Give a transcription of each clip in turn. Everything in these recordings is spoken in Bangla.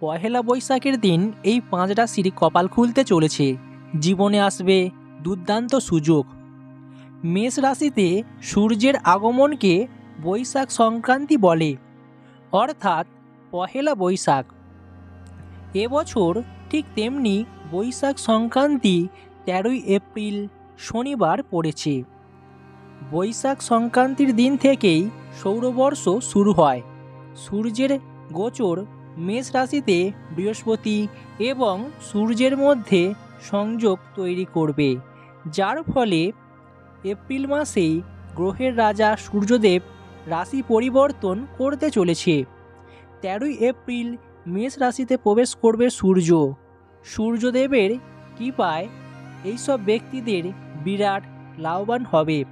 পহেলা বৈশাখের দিন এই পাঁচ রাশির কপাল খুলতে চলেছে। জীবনে আসবে দুর্দান্ত সুযোগ। মেষ রাশিতে সূর্যের আগমনকে বৈশাখ সংক্রান্তি বলে, অর্থাৎ পহেলা বৈশাখ। এবছর ঠিক তেমনি বৈশাখ সংক্রান্তি তেরোই এপ্রিল শনিবার পড়েছে। বৈশাখ সংক্রান্তির দিন থেকেই সৌরবর্ষ শুরু হয়। সূর্যের গোচর মেষ রাশিতে বৃহস্পতি এবং সূর্যের মধ্যে সংযোগ তৈরি করবে, যার ফলে এপ্রিল মাসেই গ্রহের রাজা সূর্যদেব রাশি পরিবর্তন করতে চলেছে। তেরোই এপ্রিল মেষ রাশিতে প্রবেশ করবে সূর্য। সূর্যদেবের কৃপায় এইসব ব্যক্তিদের বিরাট লাভবান হবে।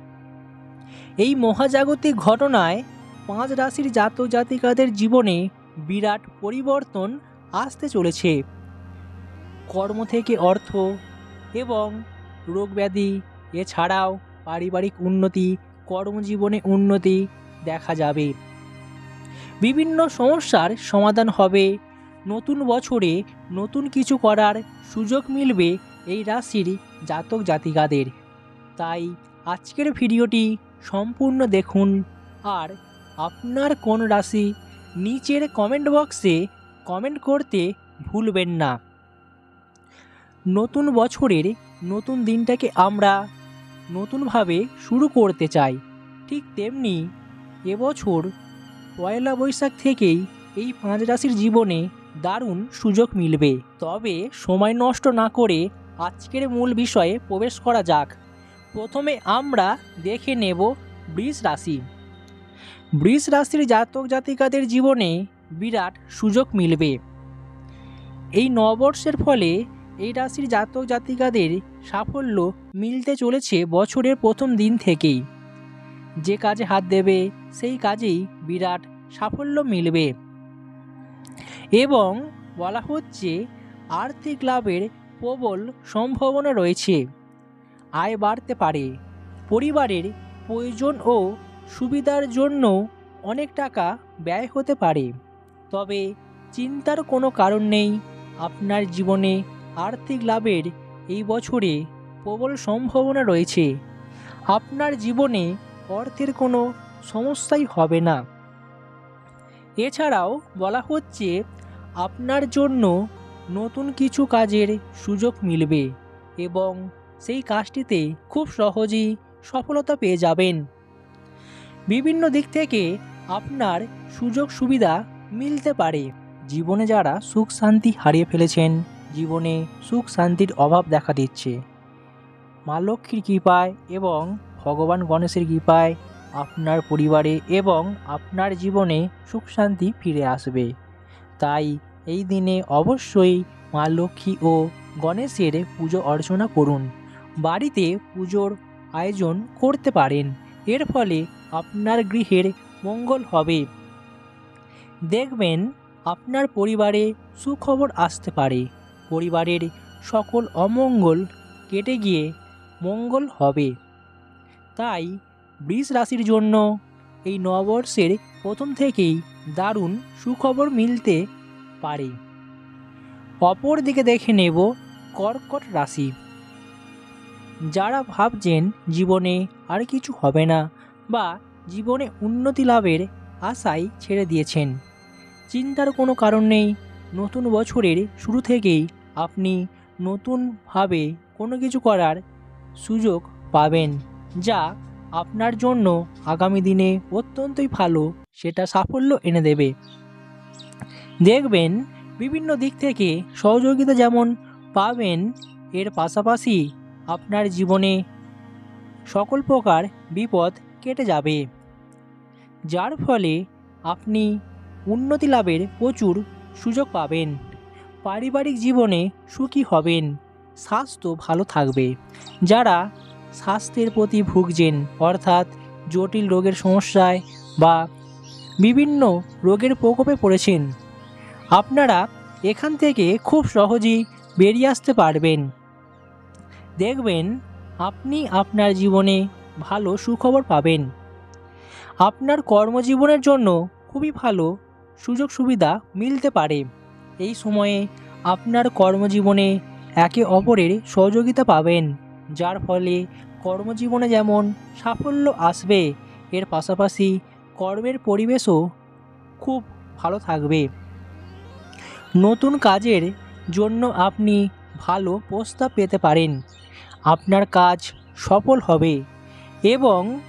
এই মহাজাগতিক ঘটনায় পাঁচ রাশির জাতক জাতিকাদের জীবনে বিরাট পরিবর্তন আসতে চলেছে। কর্ম থেকে অর্থ এবং রোগব্যাধি এছাড়াও পারিবারিক উন্নতি, কর্মজীবনে উন্নতি দেখা যাবে। বিভিন্ন সমস্যার সমাধান হবে। নতুন বছরে নতুন কিছু করার সুযোগ মিলবে এই রাশির জাতক জাতিকাদের। তাই আজকের ভিডিওটি সম্পূর্ণ দেখুন। আর আপনার কোন রাশি নিচের কমেন্ট বক্সে কমেন্ট করতে ভুলবেন না। নতুন বছরের নতুন দিনটাকে আমরা নতুনভাবে শুরু করতে চাই। ঠিক তেমনি এবছর পয়লা বৈশাখ থেকেই এই পাঁচ রাশির জীবনে দারুণ সুযোগ মিলবে। তবে সময় নষ্ট না করে আজকের মূল বিষয়ে প্রবেশ করা যাক। প্রথমে আমরা দেখে নেব বৃষ রাশি। বৃষ রাশির জাতক জাতিকাদের জীবনে বিরাট সুযোগ মিলবে। এই নববর্ষের ফলে এই রাশির জাতক জাতিকাদের সাফল্য মিলতে চলেছে বছরের প্রথম দিন থেকেই। যে কাজে হাত দেবে, সেই কাজেই বিরাট সাফল্য মিলবে। এবং বলা হচ্ছে, আর্থিক লাভের প্রবল সম্ভাবনা রয়েছে। আয় বাড়তে পারে। পরিবারের প্রয়োজন ও সুবিধার জন্য অনেক টাকা ব্যয় হতে পারে। তবে চিন্তার কোনো কারণ নেই, আপনার জীবনে আর্থিক লাভের এই বছরে প্রবল সম্ভাবনা রয়েছে। আপনার জীবনে অর্থের কোনো সমস্যাই হবে না। এছাড়াও বলা হচ্ছে, আপনার জন্য নতুন কিছু কাজের সুযোগ মিলবে এবং সেই কাজটিতে খুব সহজেই সফলতা পেয়ে যাবেন। বিভিন্ন দিক থেকে আপনার সুযোগ সুবিধা মিলতে পারে। জীবনে যারা সুখ শান্তি হারিয়ে ফেলেছেন, জীবনে সুখ শান্তির অভাব দেখা দিচ্ছে। মা লক্ষ্মীর কৃপায় এবং ভগবান গণেশের কৃপায় আপনার পরিবারে এবং আপনার জীবনে সুখ শান্তি ফিরে আসবে। তাই এই দিনে অবশ্যই মা লক্ষ্মী ও গণেশের পুজো অর্চনা করুন। বাড়িতে পুজোর আয়োজন করতে পারেন। এর ফলে আপনার গৃহের মঙ্গল হবে। দেখবেন, আপনার পরিবারে সুখবর আসতে পারে। পরিবারের সকল অমঙ্গল কেটে গিয়ে মঙ্গল হবে। তাই বৃষ রাশির জন্য এই নববর্ষের প্রথম থেকেই দারুণ সুখবর মিলতে পারে। অপর দিকে দেখে নেব কর্কট রাশি। যারা ভাবছেন জীবনে আর কিছু হবে না বা জীবনে উন্নতি লাভের আশায় ছেড়ে দিয়েছেন। চিন্তার কোনো কারণ নেই। নতুন বছরের শুরু থেকেই আপনি নতুনভাবে কোনো কিছু করার সুযোগ পাবেন, যা আপনার জন্য আগামী দিনে অত্যন্তই ভালো, সেটা সাফল্য এনে দেবে। দেখবেন, বিভিন্ন দিক থেকে সহযোগিতা যেমন পাবেন, এর পাশাপাশি আপনার জীবনে সকল প্রকার বিপদ কেটে যাবে। যার ফলে আপনি উন্নতি লাভের প্রচুর সুযোগ পাবেন। পারিবারিক জীবনে সুখী হবেন, স্বাস্থ্য ভালো থাকবে। যারা স্বাস্থ্যের প্রতি ভুগছেন, অর্থাৎ জটিল রোগের সমস্যায় বা বিভিন্ন রোগের প্রকোপে পড়েছেন, আপনারা এখান থেকে খুব সহজেই বেরিয়ে আসতে পারবেন। দেখবেন, আপনি আপনার জীবনে ভালো সুখবর পাবেন। আপনার কর্মজীবনের জন্য খুবই ভালো সুযোগ সুবিধা মিলতে পারে। এই সময়ে আপনার কর্মজীবনে একে অপরের সহযোগিতা পাবেন, যার ফলে কর্মজীবনে যেমন সাফল্য আসবে, এর পাশাপাশি কর্মের পরিবেশও খুব ভালো থাকবে। নতুন কাজের জন্য আপনি ভালো প্রস্তাব পেতে পারেন। আপনার কাজ সফল হবে। এবং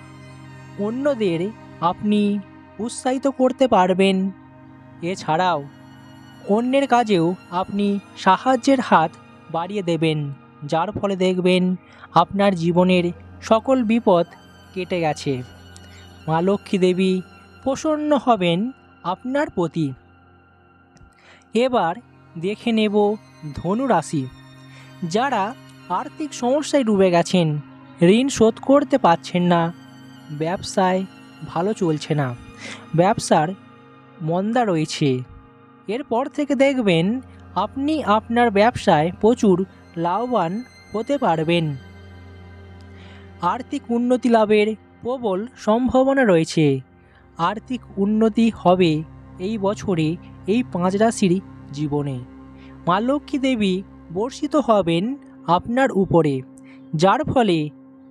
অন্যদের আপনি উৎসাহিত করতে পারবেন। এছাড়াও, অন্যের কাজেও আপনি সাহায্যের হাত বাড়িয়ে দেবেন, যার ফলে দেখবেন আপনার জীবনের সকল বিপদ কেটে গেছে। মা লক্ষ্মী দেবী প্রসন্ন হবেন আপনার প্রতি। এবার দেখে নেব ধনু রাশি যারা আর্থিক সমস্যায় ডুবে গেছেন। ঋণ শোধ করতে পারছেন না। ব্যবসায় ভালো চলছে না। ব্যবসার মন্দা রয়েছে। এরপর থেকে দেখবেন আপনি আপনার ব্যবসায় প্রচুর লাভবান হতে পারবেন। আর্থিক উন্নতি লাভের প্রবল সম্ভাবনা রয়েছে। আর্থিক উন্নতি হবে এই বছরে এই পাঁচ রাশির জীবনে। মা লক্ষ্মী দেবী বর্ষিত হবেন আপনার উপরে, যার ফলে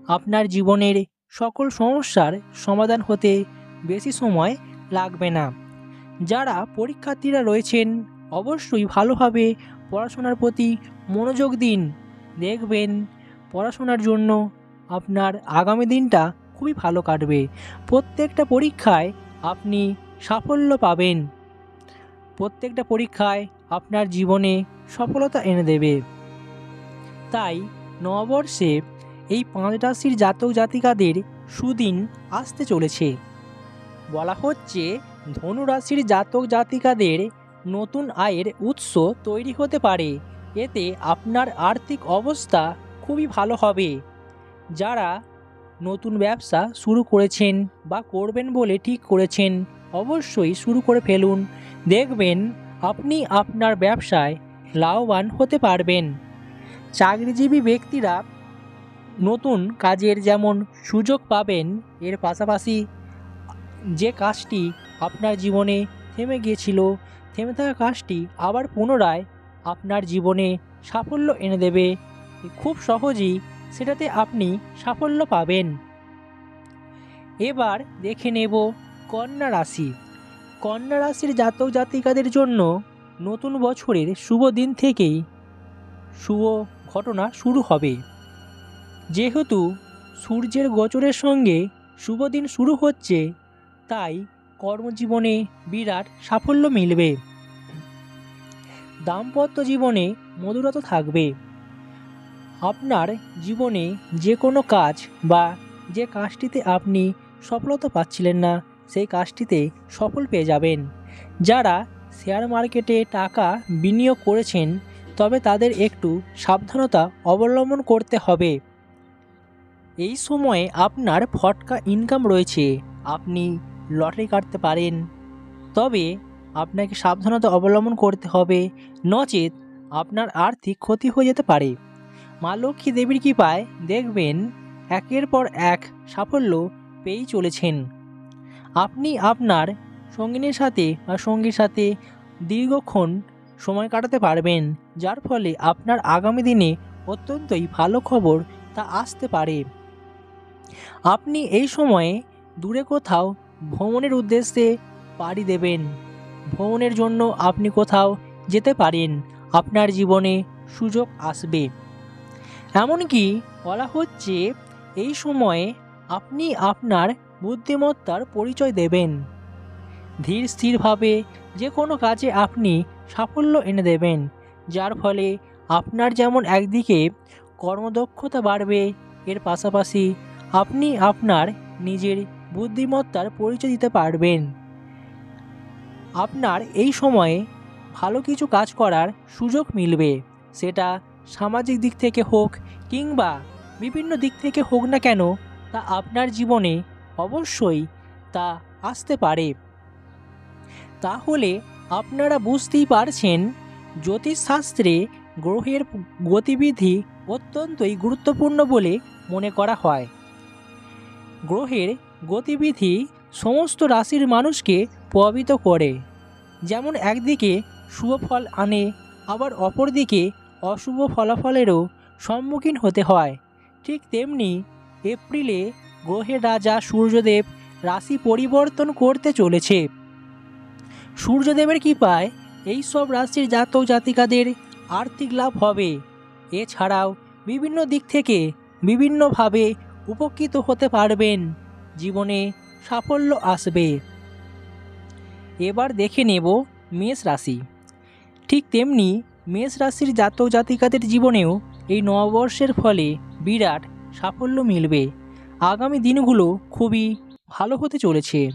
আপনার জীবনের সকল সমস্যার সমাধান হতে বেশি সময় লাগবে না। যারা পরীক্ষার্থীরা রয়েছেন, অবশ্যই ভালোভাবে পড়াশোনার প্রতি মনোযোগ দিন। দেখবেন, পড়াশোনার জন্য আপনার আগামী দিনটা খুবই ভালো কাটবে। প্রত্যেকটা পরীক্ষায় আপনি সাফল্য পাবেন। প্রত্যেকটা পরীক্ষায় আপনার জীবনে সফলতা এনে দেবে। তাই নববর্ষে এই পাঁচ রাশির জাতক জাতিকাদের সুদিন আসতে চলেছে। বলা হচ্ছে ধনু রাশির জাতক জাতিকাদের নতুন আয়ের উৎস তৈরি হতে পারে। এতে আপনার আর্থিক অবস্থা খুবই ভালো হবে। যারা নতুন ব্যবসা শুরু করেছেন বা করবেন বলে ঠিক করেছেন, অবশ্যই শুরু করে ফেলুন। দেখবেন, আপনি আপনার ব্যবসায় লাভবান হতে পারবেন। চাকরিজীবী ব্যক্তিরা নতুন কাজের যেমন সুযোগ পাবেন, এর পাশাপাশি যে কাজটি আপনার জীবনে থেমে গিয়েছিল, থেমে থাকা কাজটি আবার পুনরায় আপনার জীবনে সাফল্য এনে দেবে, খুব সহজেই সেটাতে আপনি সাফল্য পাবেন। এবার দেখে নেব কন্যা রাশি। কন্যা রাশির জাতক জাতিকাদের জন্য নতুন বছরের শুভ দিন থেকেই শুভ ঘটনা শুরু হবে। যেহেতু সূর্যের গোচরের সঙ্গে শুভ দিন শুরু হচ্ছে, তাই কর্মজীবনে বিরাট সাফল্য মিলবে। দাম্পত্য জীবনে মধুরতা থাকবে। আপনার জীবনে যে কোনো কাজ বা যে কাজটিতে আপনি সফলতা পাচ্ছিলেন না, সেই কাজটিতে সফল পেয়ে যাবেন। যারা শেয়ার মার্কেটে টাকা বিনিয়োগ করেছেন, তবে তাদের একটু সাবধানতা অবলম্বন করতে হবে। এই সময়ে আপনার ফটকা ইনকাম রয়েছে। আপনি লটারি কাটতে পারেন। তবে আপনাকে সাবধানতা অবলম্বন করতে হবে। নচেত আপনার আর্থিক ক্ষতি হয়ে যেতে পারে। মা লক্ষ্মী দেবীর কৃপায় দেখবেন একের পর এক সাফল্য পেয়েই চলেছেন। আপনি আপনার সঙ্গিনীর সাথে বা সঙ্গীর সাথে দীর্ঘক্ষণ সময় কাটাতে পারবেন, যার ফলে আপনার আগামী দিনে অত্যন্তই ভালো খবর তা আসতে পারে। আপনি এই সময়ে দূরে কোথাও ভ্রমণের উদ্দেশ্যে পাড়ি দেবেন। ভ্রমণের জন্য আপনি কোথাও যেতে পারেন। আপনার জীবনে সুযোগ আসবে। এমনকি বলা হচ্ছে, এই সময়ে আপনি আপনার বুদ্ধিমত্তার পরিচয় দেবেন। ধীর স্থিরভাবে যে কোনো কাজে আপনি সাফল্য এনে দেবেন, যার ফলে আপনার যেমন একদিকে কর্মদক্ষতা বাড়বে, এর পাশাপাশি আপনি আপনার নিজের বুদ্ধিমত্তার পরিচয় দিতে পারবেন। আপনার এই সময়ে ভালো কিছু কাজ করার সুযোগ মিলবে। সেটা সামাজিক দিক থেকে হোক কিংবা বিভিন্ন দিক থেকে হোক না কেন, তা আপনার জীবনে অবশ্যই তা আসতে পারে। তাহলে আপনারা বুঝতেই পারছেন, জ্যোতিষশাস্ত্রে গ্রহের গতিবিধি অত্যন্তই গুরুত্বপূর্ণ বলে মনে করা হয়। গ্রহের গতিবিধি সমস্ত রাশির মানুষকে প্রভাবিত করে। যেমন একদিকে শুভ ফল আনে, আবার অপরদিকে অশুভ ফলাফলেরও সম্মুখীন হতে হয়। ঠিক তেমনি এপ্রিলে গ্রহের রাজা সূর্যদেব রাশি পরিবর্তন করতে চলেছে। সূর্যদেবের কৃপায় এই সব রাশির জাতক জাতিকাদের আর্থিক লাভ হবে। এছাড়াও বিভিন্ন দিক থেকে বিভিন্নভাবে উপকৃত হতে পারবেন। জীবনে সাফল্য আসবে। এবার দেখে নেব মেষ রাশি। ঠিক তেমনি মেষ রাশির জাতক জাতিকাদের জীবনেও এই নববর্ষের ফলে বিরাট সাফল্য মিলবে। আগামী দিনগুলো খুবই ভালো হতে চলেছে।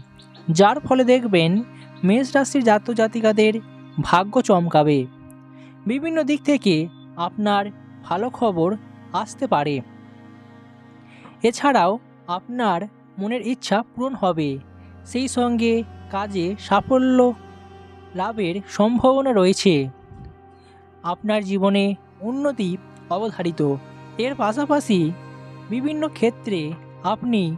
যার ফলে দেখবেন মেষ রাশির জাতক জাতিকাদের ভাগ্য চমকাবে। বিভিন্ন দিক থেকে আপনার ভালো খবর আসতে পারে। এছাড়াও আপনার মনের ইচ্ছা পূরণ হবে। সেই সঙ্গে কাজে সাফল্য লাভের সম্ভাবনা রয়েছে। আপনার জীবনে উন্নতি অবধারিত। এর পাশাপাশি বিভিন্ন ক্ষেত্রে আপনি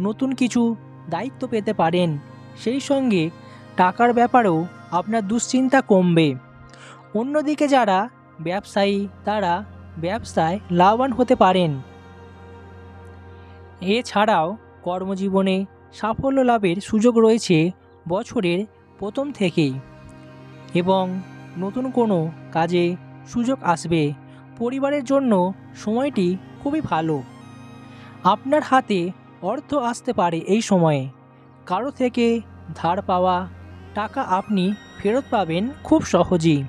নতুন কিছু দায়িত্ব পেতে পারেন। সেই সঙ্গে টাকার ব্যাপারেও আপনার দুশ্চিন্তা কমবে। অন্যদিকে যারা ব্যবসায়ী, তারা ব্যবসায় লাভবান হতে পারেন। এছাড়াও কর্মজীবনে সাফল্য লাভের সুযোগ রয়েছে বছরের প্রথম থেকেই। এবং নতুন কোনো কাজে সুযোগ আসবে পরিবারের জন্য সময়টি খুবই ভালো। আপনার হাতে অর্থ আসতে পারে এই সময়ে। কারও থেকে ধার পাওয়া টাকা আপনি ফেরত পাবেন খুব সহজেই।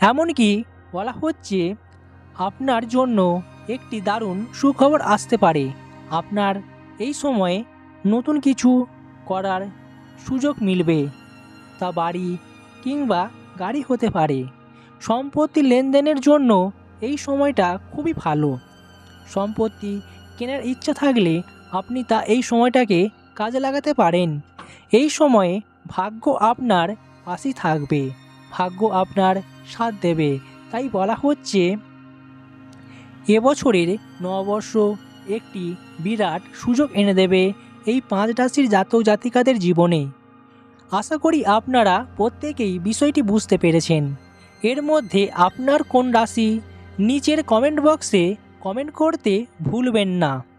এমনকি বলা হচ্ছে আপনার জন্য একটি দারুণ সুখবর আসতে পারে। আপনার এই সময়ে নতুন কিছু করার সুযোগ মিলবে। তা বাড়ি কিংবা গাড়ি হতে পারে। সম্পত্তি লেনদেনের জন্য এই সময়টা খুবই ভালো। সম্পত্তি কেনার ইচ্ছা থাকলে আপনি তা এই সময়টাকে কাজে লাগাতে পারেন। এই সময়ে ভাগ্য আপনার পাশেই থাকবে। ভাগ্য আপনার সাথ দেবে। তাই বলা হচ্ছে এবছরের নববর্ষ একটি বিরাট সুযোগ এনে দেবে এই পাঁচ রাশির জাতক জাতিকাদের জীবনে। আশা করি আপনারা প্রত্যেকেই বিষয়টি বুঝতে পেরেছেন। এর মধ্যে আপনার কোন রাশি? নিচের কমেন্ট বক্সে কমেন্ট করতে ভুলবেন না।